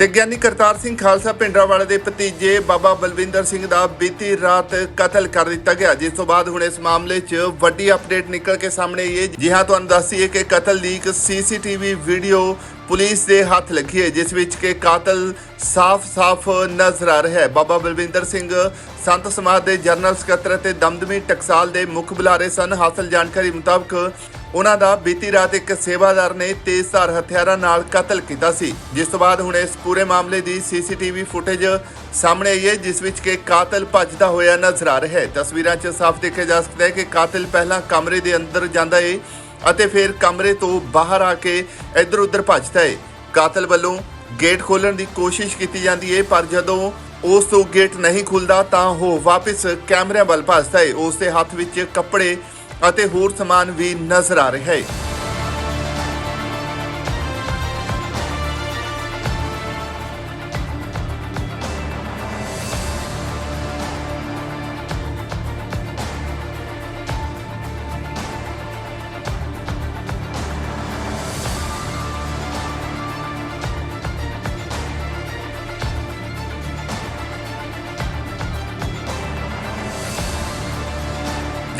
ਤੇ ਗਿਆਨੀ ਕਰਤਾਰ ਸਿੰਘ ਖਾਲਸਾ ਪਿੰਡਰਾਵਾਲੇ ਦੇ ਭਤੀਜੇ ਬਾਬਾ ਬਲਵਿੰਦਰ ਸਿੰਘ ਦਾ ਬੀਤੀ ਰਾਤ ਕਤਲ ਕਰ ਦਿੱਤਾ ਗਿਆ। ਜਿਸ ਤੋਂ ਬਾਅਦ ਹੁਣ ਇਸ ਮਾਮਲੇ 'ਚ ਵੱਡੀ ਅਪਡੇਟ ਨਿਕਲ ਕੇ ਸਾਹਮਣੇ ਆਈ ਹੈ। ਜੀ ਹਾਂ, ਤੁਹਾਨੂੰ ਦੱਸੀਏ ਕਿ ਕਤਲ ਦੀ ਇੱਕ ਸੀਸੀਟੀਵੀ ਵੀਡੀਓ ਪੁਲਿਸ ਦੇ ਹੱਥ ਲੱਗੀ ਹੈ, ਜਿਸ ਵਿੱਚ ਕਿ ਕਾਤਲ ਸਾਫ਼-ਸਾਫ਼ ਨਜ਼ਰ ਆ ਰਿਹਾ ਹੈ। ਬਾਬਾ ਬਲਵਿੰਦਰ ਸਿੰਘ ਸੰਤ ਸਮਾਜ ਦੇ ਜਨਰਲ ਸਕੱਤਰ ਅਤੇ ਦਮਦਮੀ ਟਕਸਾਲ ਦੇ ਮੁੱਖ ਬੁਲਾਰੇ ਸਨ। ਹਾਸਲ ਜਾਣਕਾਰੀ ਮੁਤਾਬਕ ਉਹਨਾਂ ਦਾ ਬੀਤੀ ਰਾਤ ਇੱਕ ਸੇਵਾਦਾਰ ਨੇ ਤੇਜ਼ਧਾਰ ਹਥਿਆਰਾਂ ਨਾਲ ਕਤਲ ਕੀਤਾ ਸੀ। ਜਿਸ ਤੋਂ ਬਾਅਦ ਹੁਣ ਇਸ ਪੂਰੇ ਮਾਮਲੇ ਦੀ ਸੀਸੀਟੀਵੀ ਫੁਟੇਜ ਸਾਹਮਣੇ ਆਈ ਹੈ, ਜਿਸ ਵਿੱਚ ਕਿ ਕਾਤਲ ਭੱਜਦਾ ਹੋਇਆ ਨਜ਼ਰ ਆ ਰਿਹਾ ਹੈ। ਤਸਵੀਰਾਂ 'ਚ ਸਾਫ਼ ਦੇਖਿਆ ਜਾ ਸਕਦਾ ਹੈ ਕਿ ਕਾਤਲ ਪਹਿਲਾਂ ਕਮਰੇ ਦੇ ਅੰਦਰ ਜਾਂਦਾ ਹੈ ਅਤੇ ਫਿਰ ਕਮਰੇ ਤੋਂ ਬਾਹਰ ਆ ਕੇ ਇੱਧਰ ਉੱਧਰ ਭੱਜਦਾ ਹੈ ਕਾਤਲ ਵੱਲੋਂ ਗੇਟ ਖੋਲਣ ਦੀ ਕੋਸ਼ਿਸ਼ ਕੀਤੀ ਜਾਂਦੀ ਹੈ ਪਰ ਜਦੋਂ ਉਸ ਤੋਂ ਗੇਟ ਨਹੀਂ ਖੁੱਲਦਾ ਤਾਂ ਉਹ ਵਾਪਸ ਕੈਮਰਿਆਂ ਵੱਲ ਭੱਜਦਾ ਹੈ ਉਸ ਦੇ ਹੱਥ ਵਿੱਚ ਕੱਪੜੇ ਅਤੇ ਹੋਰ ਸਮਾਨ ਵੀ ਨਜ਼ਰ ਆ ਰਿਹਾ ਹੈ।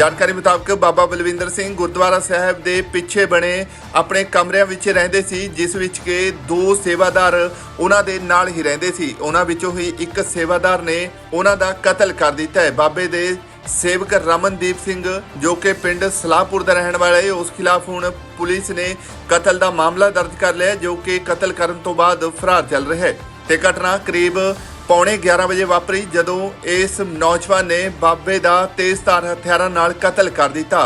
ਜਾਣਕਾਰੀ ਮੁਤਾਬਕ ਬਾਬਾ ਬਲਵਿੰਦਰ ਸਿੰਘ ਗੁਰਦੁਆਰਾ ਸਾਹਿਬ ਦੇ ਪਿੱਛੇ ਬਣੇ ਆਪਣੇ ਕਮਰਿਆਂ ਵਿੱਚ ਰਹਿੰਦੇ ਸੀ, ਜਿਸ ਵਿੱਚ ਕਿ ਦੋ ਸੇਵਾਦਾਰ ਉਹਨਾਂ ਦੇ ਨਾਲ ਹੀ ਰਹਿੰਦੇ ਸੀ। ਉਹਨਾਂ ਵਿੱਚੋਂ ਹੀ ਇੱਕ ਸੇਵਾਦਾਰ ਨੇ ਉਹਨਾਂ ਦਾ ਕਤਲ ਕਰ ਦਿੱਤਾ ਹੈ। ਬਾਬੇ ਦੇ ਸੇਵਕ ਰਮਨਦੀਪ ਸਿੰਘ ਜੋ ਕਿ ਪਿੰਡ ਸਲਾਹਪੁਰ ਦਾ ਰਹਿਣ ਵਾਲਾ ਹੈ, ਉਸ ਖਿਲਾਫ ਹੁਣ ਪੁਲਿਸ ਨੇ ਕਤਲ ਦਾ ਮਾਮਲਾ ਦਰਜ ਕਰ ਲਿਆ ਜੋ ਕਿ ਕਤਲ ਕਰਨ ਤੋਂ ਬਾਅਦ ਫਰਾਰ ਚੱਲ ਰਿਹਾ ਹੈ। ਤੇ ਘਟਨਾ ਕਰੀਬ ਪੌਣੇ 11 ਵਜੇ ਵਾਪਰੀ ਜਦੋਂ ਇਸ ਨੌਜਵਾਨ ਨੇ ਬਾਬੇ ਦਾ ਤੇਜ਼ਧਾਰ ਹਥਿਆਰਾਂ ਨਾਲ ਕਤਲ ਕਰ ਦਿੱਤਾ।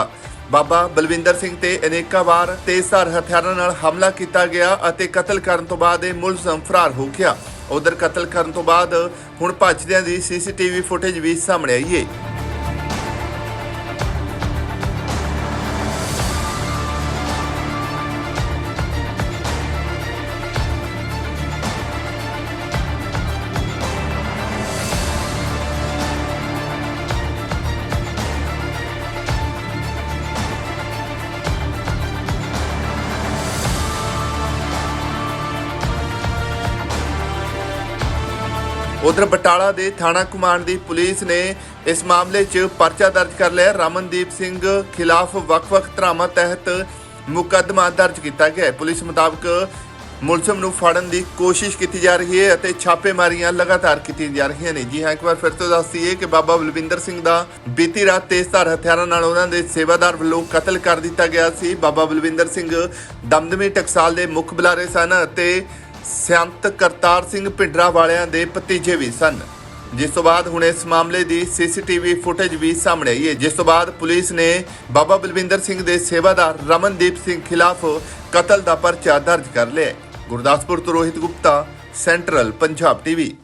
ਬਾਬਾ ਬਲਵਿੰਦਰ ਸਿੰਘ ਤੇ ਅਨੇਕਾਂ ਵਾਰ ਤੇਜ਼ਧਾਰ ਹਥਿਆਰਾਂ ਨਾਲ ਹਮਲਾ ਕੀਤਾ ਗਿਆ ਅਤੇ ਕਤਲ ਕਰਨ ਤੋਂ ਬਾਅਦ ਇਹ ਮੁਲਜ਼ਮ ਫਰਾਰ ਹੋ ਗਿਆ। ਉਧਰ ਕਤਲ ਕਰਨ ਤੋਂ ਬਾਅਦ ਹੁਣ ਭੱਜਦਿਆਂ ਦੀ ਸੀਸੀਟੀਵੀ ਫੁਟੇਜ ਵੀ ਸਾਹਮਣੇ ਆਈ ਹੈ ਉਧਰ ਬਟਾਲਾ ਦੇ ਥਾਣਾ ਕਮਾਂਡ ਦੀ ਪੁਲਿਸ ਨੇ ਇਸ ਮਾਮਲੇ 'ਚ ਪਰਚਾ ਦਰਜ ਕਰ ਲਿਆ। ਰਮਨਦੀਪ ਸਿੰਘ ਖਿਲਾਫ ਵੱਖ-ਵੱਖ ਧਰਾਵਾਂ ਤਹਿਤ ਮੁਕੱਦਮਾ ਦਰਜ ਕੀਤਾ ਗਿਆ ਹੈ। ਪੁਲਿਸ ਮੁਤਾਬਕ ਮੁਲਜ਼ਮ ਨੂੰ ਫੜਨ ਦੀ ਕੋਸ਼ਿਸ਼ ਕੀਤੀ ਜਾ ਰਹੀ ਹੈ ਅਤੇ ਛਾਪੇਮਾਰੀਆਂ ਲਗਾਤਾਰ ਕੀਤੀਆਂ ਜਾ ਰਹੀਆਂ ਨੇ। ਜੀ ਹਾਂ, ਇੱਕ ਵਾਰ ਫਿਰ ਤੋਂ ਦੱਸ ਦਈਏ ਕਿ ਬਾਬਾ ਬਲਵਿੰਦਰ ਸਿੰਘ ਦਾ ਬੀਤੀ ਰਾਤ ਤੇਜ਼ਧਾਰ ਹਥਿਆਰਾਂ ਨਾਲ ਉਹਨਾਂ ਦੇ ਸੇਵਾਦਾਰ ਵੱਲੋਂ ਕਤਲ ਕਰ ਦਿੱਤਾ ਗਿਆ ਸੀ। ਬਾਬਾ ਬਲਵਿੰਦਰ ਸਿੰਘ ਦਮਦਮੀ ਟਕਸਾਲ ਦੇ ਮੁੱਖ ਬੁਲਾਰੇ ਸਨ ਅਤੇ ਸੰਤ ਕਰਤਾਰ ਸਿੰਘ ਪਿੰਡਰਾ ਵਾਲਿਆਂ ਦੇ ਭਤੀਜੇ ਵੀ ਸਨ। ਜਿਸ ਤੋਂ ਬਾਅਦ ਹੁਣ ਇਸ ਮਾਮਲੇ ਦੀ ਸੀਸੀਟੀਵੀ ਫੁਟੇਜ ਵੀ ਸਾਹਮਣੇ ਆਈ ਹੈ। ਜਿਸ ਤੋਂ ਬਾਅਦ ਪੁਲਿਸ ਨੇ ਬਾਬਾ ਬਲਵਿੰਦਰ ਸਿੰਘ ਦੇ ਸੇਵਾਦਾਰ ਰਮਨਦੀਪ ਸਿੰਘ ਖਿਲਾਫ ਕਤਲ ਦਾ ਪਰਚਾ ਦਰਜ ਕਰ ਲਿਆ ਗੁਰਦਾਸਪੁਰ ਤੋਂ ਰੋਹਿਤ ਗੁਪਤਾ, ਸੈਂਟਰਲ ਪੰਜਾਬ ਟੀਵੀ।